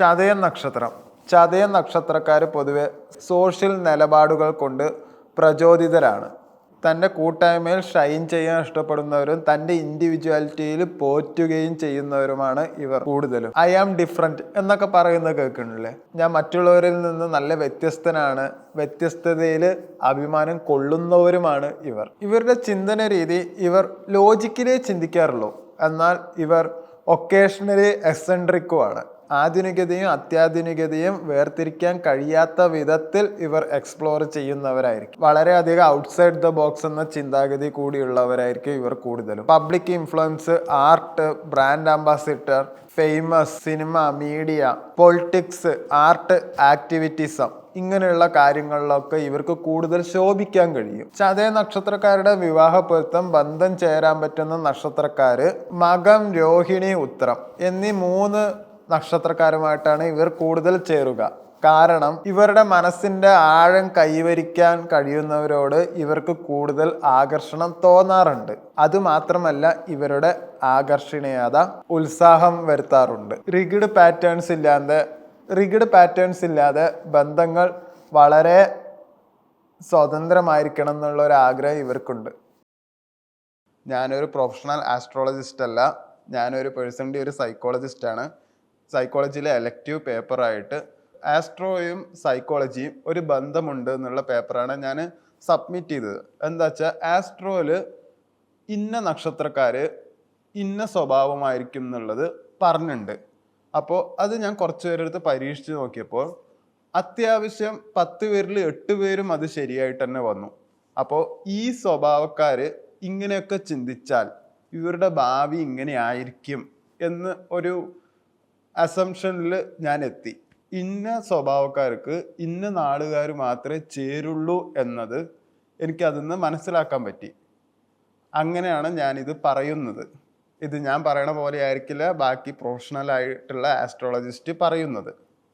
ചതയൻ നക്ഷത്രം. ചതയം നക്ഷത്രക്കാർ പൊതുവെ സോഷ്യൽ നിലപാടുകൾ കൊണ്ട് പ്രചോദിതരാണ്. തന്റെ കൂട്ടായ്മയിൽ ഷൈൻ ചെയ്യാൻ ഇഷ്ടപ്പെടുന്നവരും തന്റെ ഇൻഡിവിജ്വാലിറ്റിയിൽ പോറ്റുകയും ചെയ്യുന്നവരുമാണ് ഇവർ കൂടുതലും. ഐ ആം ഡിഫറെന്റ് എന്നൊക്കെ പറയുന്നത് കേൾക്കണില്ലേ ഞാൻ മറ്റുള്ളവരിൽ നിന്ന് നല്ല വ്യത്യസ്തനാണ്. വ്യത്യസ്തതയിൽ അഭിമാനം കൊള്ളുന്നവരുമാണ് ഇവർ. ഇവരുടെ ചിന്തന രീതി ഇവർ ലോജിക്കലേ ചിന്തിക്കാറുള്ളൂ. എന്നാൽ ഇവർ ഒക്കേഷണലി എക്സെൻട്രിക്കുമാണ്. ആധുനികതയും അത്യാധുനികതയും വേർതിരിക്കാൻ കഴിയാത്ത വിധത്തിൽ ഇവർ എക്സ്പ്ലോർ ചെയ്യുന്നവരായിരിക്കും. വളരെയധികം ഔട്ട്സൈഡ് ദ ബോക്സ് എന്ന ചിന്താഗതി കൂടിയുള്ളവരായിരിക്കും ഇവർ കൂടുതലും. Public influence art brand ambassador famous cinema media politics art activism ഇങ്ങനെയുള്ള കാര്യങ്ങളിലൊക്കെ ഇവർക്ക് കൂടുതൽ ശോഭിക്കാൻ കഴിയും. ചതയ നക്ഷത്രക്കാരുടെ വിവാഹ പൊരുത്തം ബന്ധം ചേരാൻ പറ്റുന്ന നക്ഷത്രക്കാര് മകം രോഹിണി ഉത്രം എന്നീ മൂന്ന് നക്ഷത്രക്കാരുമായിട്ടാണ് ഇവർ കൂടുതൽ ചേരുക. കാരണം ഇവരുടെ മനസ്സിന്റെ ആഴം കൈവരിക്കാൻ കഴിയുന്നവരോട് ഇവർക്ക് കൂടുതൽ ആകർഷണം തോന്നാറുണ്ട്. അതുമാത്രമല്ല ഇവരുടെ ആകർഷണീയത ഉത്സാഹം വരുത്താറുണ്ട്. റിഗിഡ് പാറ്റേൺസ് ഇല്ലാതെ റിഗിഡ് പാറ്റേൺസ് ഇല്ലാതെ ബന്ധങ്ങൾ വളരെ സ്വതന്ത്രമായിരിക്കണം എന്നുള്ള ഒരു ആഗ്രഹം ഇവർക്കുണ്ട്. ഞാനൊരു പ്രൊഫഷണൽ ആസ്ട്രോളജിസ്റ്റ് അല്ല. ഞാനൊരു പേഴ്സണലി ഒരു സൈക്കോളജിസ്റ്റാണ് സൈക്കോളജിയിലെ എലക്റ്റീവ് പേപ്പറായിട്ട് ആസ്ട്രോയും സൈക്കോളജിയും ഒരു ബന്ധമുണ്ട് എന്നുള്ള പേപ്പറാണ് ഞാൻ സബ്മിറ്റ് ചെയ്തത്. എന്താ വെച്ചാൽ ആസ്ട്രോയിൽ ഇന്ന നക്ഷത്രക്കാർ ഇന്ന സ്വഭാവമായിരിക്കും എന്നുള്ളത് പറഞ്ഞിട്ടുണ്ട് അപ്പോൾ അത് ഞാൻ കുറച്ച് പേരെടുത്ത് പരീക്ഷിച്ച് നോക്കിയപ്പോൾ അത്യാവശ്യം പത്ത് പേരിൽ എട്ട് പേരും അത് ശരിയായിട്ട് തന്നെ വന്നു. അപ്പോൾ ഈ സ്വഭാവക്കാർ ഇങ്ങനെയൊക്കെ ചിന്തിച്ചാൽ ഇവരുടെ ഭാവി ഇങ്ങനെ ആയിരിക്കും എന്ന് ഒരു അസംഷനിൽ ഞാൻ എത്തി ഇന്ന സ്വഭാവക്കാർക്ക് ഇന്ന നാടുകാർ മാത്രമേ ചേരുള്ളൂ എന്നത് എനിക്ക് അതിന്ന് മനസ്സിലാക്കാൻ പറ്റി. അങ്ങനെയാണ് ഞാനിത് പറയുന്നത്. ഇത് ഞാൻ പറയണ പോലെ ആയിരിക്കില്ല ബാക്കി പ്രൊഫഷണൽ ആയിട്ടുള്ള ആസ്ട്രോളജിസ്റ്റ് പറയുന്നത്.